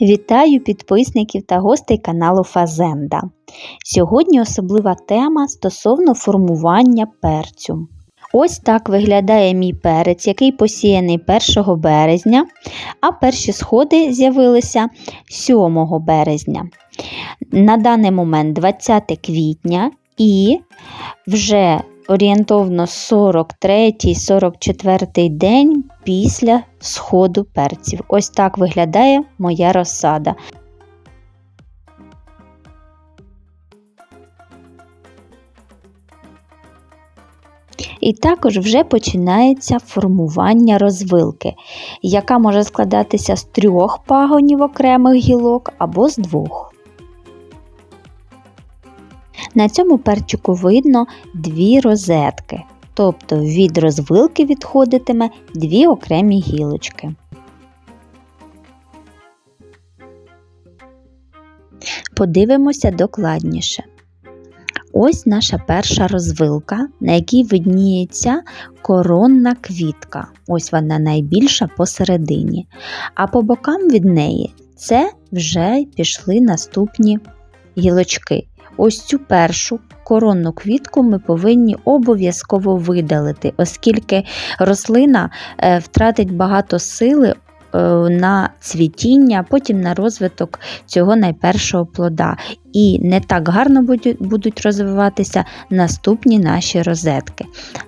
Вітаю підписників та гостей каналу Фазенда. Сьогодні особлива тема стосовно формування перцю. Ось так виглядає мій перець, який посіяний 1 березня, а перші сходи з'явилися 7 березня. На даний момент 20 квітня і вже орієнтовно 43-44 день після сходу перців. Ось так виглядає моя розсада. І також вже починається формування розвилки, яка може складатися з трьох пагонів окремих гілок або з двох. На цьому перчику видно дві розетки, тобто від розвилки відходитиме дві окремі гілочки. Подивимося докладніше. Ось наша перша розвилка, на якій видніється коронна квітка. Ось вона найбільша посередині. А по бокам від неї це вже пішли наступні гілочки. Ось цю першу коронну квітку ми повинні обов'язково видалити, оскільки рослина е, втратить багато сили е, на цвітіння, потім на розвиток цього найпершого плода. І не так гарно будуть розвиватися наступні наші розетки.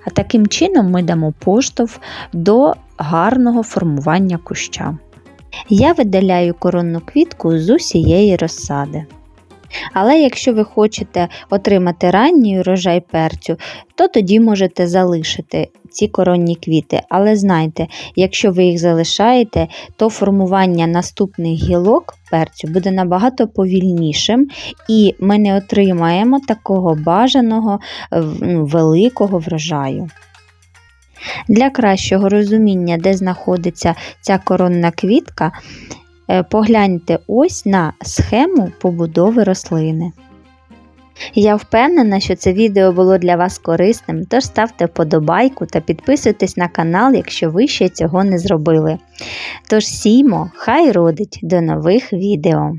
А таким чином ми дамо поштовх до гарного формування куща. Я видаляю коронну квітку з усієї розсади. Але якщо ви хочете отримати ранній урожай перцю, то тоді можете залишити ці коронні квіти. Але знайте, якщо ви їх залишаєте, то формування наступних гілок перцю буде набагато повільнішим, і ми не отримаємо такого бажаного ну, великого врожаю. Для кращого розуміння, де знаходиться ця коронна квітка, погляньте ось на схему побудови рослини. Я впевнена, що це відео було для вас корисним, тож ставте вподобайку та підписуйтесь на канал, якщо ви ще цього не зробили. Тож сіймо, хай родить до нових відео!